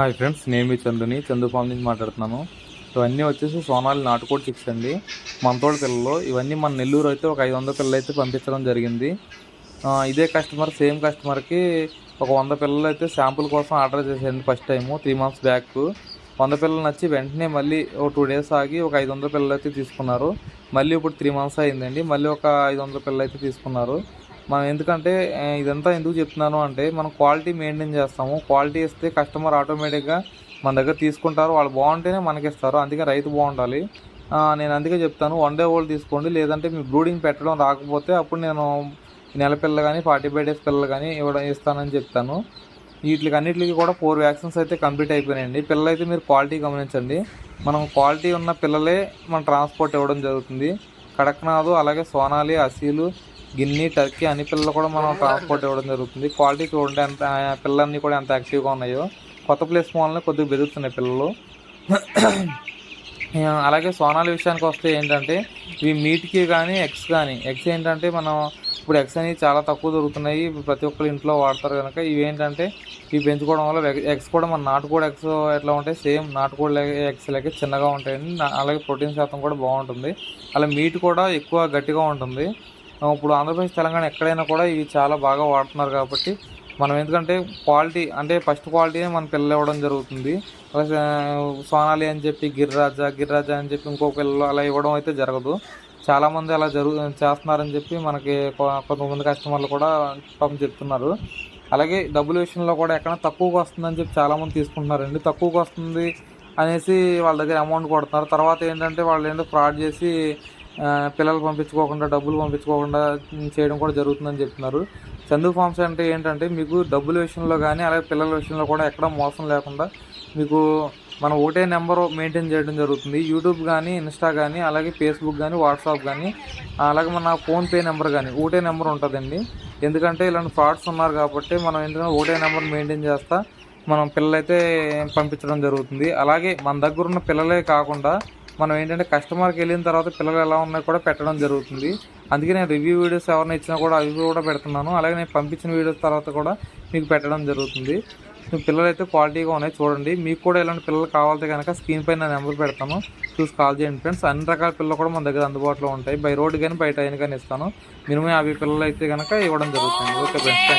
Hi friends నేను మీ చందుని. Chandu form నుంచి మాట్లాడుతున్నాను. ఇవన్నీ వచ్చేసి సోనాలి నాటుకోడి చిక్స్ అండి. మనతోటి పిల్లలు. ఇవన్నీ మన నెల్లూరు అయితే ఒక ఐదు వందల పిల్లలు అయితే పంపించడం జరిగింది. ఇదే కస్టమర్ సేమ్ కస్టమర్కి ఒక వంద పిల్లలు అయితే శాంపుల్ కోసం ఆర్డర్ చేసేయండి first time three months back వంద పిల్లలు నచ్చి వెంటనే మళ్ళీ ఒక టూ డేస్ ఆగి ఒక ఐదు వందల పిల్లలు అయితే తీసుకున్నారు. మళ్ళీ ఇప్పుడు త్రీ మంత్స్ అయిందండి. మళ్ళీ ఒక ఐదు వందల పిల్లలు అయితే తీసుకున్నారు. మనం ఎందుకంటే ఇదంతా ఎందుకు చెప్తున్నాను అంటే మనం క్వాలిటీ మెయింటైన్ చేస్తాము. క్వాలిటీ ఇస్తే కస్టమర్ ఆటోమేటిక్గా మన దగ్గర తీసుకుంటారు. వాళ్ళు బాగుంటేనే మనకి ఇస్తారు అందుకే రైతు బాగుండాలి. నేను అందుకే చెప్తాను. వన్ డే ఓల్డ్ తీసుకోండి. లేదంటే మీ బ్రూడింగ్ పెట్టడం రాకపోతే అప్పుడు నేను నెల పిల్ల కానీ ఫార్టీ ఫైవ్ డేస్ పిల్లలు కానీ ఇవ్వడం ఇస్తానని చెప్తాను. వీటికి అన్నిటికి కూడా ఫోర్ వ్యాక్సిన్స్ అయితే కంప్లీట్ అయిపోయినాయండి. పిల్లలు అయితే మీరు క్వాలిటీ గమనించండి. మనం క్వాలిటీ ఉన్న పిల్లలే మన ట్రాన్స్పోర్ట్ ఇవ్వడం జరుగుతుంది. కడక్నాథ్ అలాగే సోనాలి అసీలు గిన్ని టర్కీ అన్ని పిల్లలు కూడా మనం ట్రాన్స్పోర్ట్ ఇవ్వడం జరుగుతుంది. క్వాలిటీ చూడండి ఎంత ఆ పిల్లలన్నీ కూడా ఎంత యాక్టివ్గా ఉన్నాయో. కొత్త ప్లేస్ వలన కొద్దిగా బెదురుతున్నాయి పిల్లలు. అలాగే సోనాలి విషయానికి వస్తే ఏంటంటే ఇవి మీట్కి కానీ ఎగ్స్ కానీ ఎగ్స్ ఏంటంటే మనం ఇప్పుడు ఎగ్స్ అనేవి చాలా తక్కువ దొరుకుతున్నాయి. ప్రతి ఒక్కరు ఇంట్లో వాడతారు కనుక ఇవి ఏంటంటే ఇవి పెంచుకోవడం వల్ల ఎగ్స్ కూడా మన నాటుకోడి ఎగ్స్ ఎట్లా ఉంటాయి సేమ్ నాటుకోడి ఎగ్స్ లెక్క చిన్నగా ఉంటాయండి. నా- అలాగే ప్రోటీన్ శాతం కూడా బాగుంటుంది. అలా మీట్ కూడా ఎక్కువ గట్టిగా ఉంటుంది. ఇప్పుడు ఆంధ్రప్రదేశ్ తెలంగాణ ఎక్కడైనా కూడా ఇవి చాలా బాగా వాడుతున్నారు కాబట్టి మనం ఎందుకంటే క్వాలిటీ అంటే ఫస్ట్ క్వాలిటీనే మన పిల్లలు ఇవ్వడం జరుగుతుంది. సోనాలి అని చెప్పి గిరిరాజా గిరిరాజా అని చెప్పి ఇంకో పిల్లలు అలా ఇవ్వడం అయితే జరగదు. చాలామంది అలా జరుగు చేస్తున్నారని చెప్పి మనకి కొంతమంది కస్టమర్లు కూడా పాపం చెప్తున్నారు. అలాగే డబ్బుల విషయంలో కూడా ఎక్కడ తక్కువగా వస్తుందని చెప్పి చాలామంది తీసుకుంటున్నారండి. తక్కువగా వస్తుంది అనేసి వాళ్ళ దగ్గర అమౌంట్ కొడుతున్నారు. తర్వాత ఏంటంటే వాళ్ళు ఏంటో ఫ్రాడ్ చేసి పిల్లలు పంపించుకోకుండా డబ్బులు పంపించుకోకుండా చేయడం కూడా జరుగుతుందని చెప్తున్నారు. చందు ఫార్మ్స్ అంటే ఏంటంటే మీకు డబ్బుల విషయంలో కానీ అలాగే పిల్లల విషయంలో కూడా ఎక్కడ మోసం లేకుండా మీకు మనం ఒకటే నెంబర్ మెయింటైన్ చేయడం జరుగుతుంది. యూట్యూబ్ కానీ ఇన్స్టా కానీ అలాగే ఫేస్బుక్ కానీ వాట్సాప్ కానీ అలాగే మన ఫోన్పే నెంబర్ కానీ ఒకటే నెంబర్ ఉంటుందండి. ఎందుకంటే ఇలాంటి ఫ్రాడ్స్ ఉన్నారు కాబట్టి మనం ఏంటంటే ఒకటే నెంబర్ మెయింటైన్ చేస్తా మనం పిల్లలైతే పంపించడం జరుగుతుంది. అలాగే మన దగ్గర ఉన్న పిల్లలే కాకుండా మనం ఏంటంటే కస్టమర్కి వెళ్ళిన తర్వాత పిల్లలు ఎలా ఉన్నాయో కూడా పెట్టడం జరుగుతుంది. అందుకే నేను రివ్యూ వీడియోస్ ఎవరైనా ఇచ్చినా కూడా అవి కూడా పెడుతున్నాను. అలాగే నేను పంపించిన వీడియోస్ తర్వాత కూడా మీకు పెట్టడం జరుగుతుంది. పిల్లలు అయితే క్వాలిటీగా ఉన్నాయి చూడండి. మీకు కూడా ఇలాంటి పిల్లలు కావాలంటే కనుక స్క్రీన్ పైన నెంబర్ పెడతాను. చూసి కాల్ చేయండి ఫ్రెండ్స్. అన్ని రకాల పిల్లలు కూడా మన దగ్గర అందుబాటులో ఉంటాయి. బై రోడ్ కానీ బయట అయిన కానీ ఇస్తాను. మినిమం యాభై పిల్లలు అయితే కనుక ఇవ్వడం జరుగుతుంది. Okay friends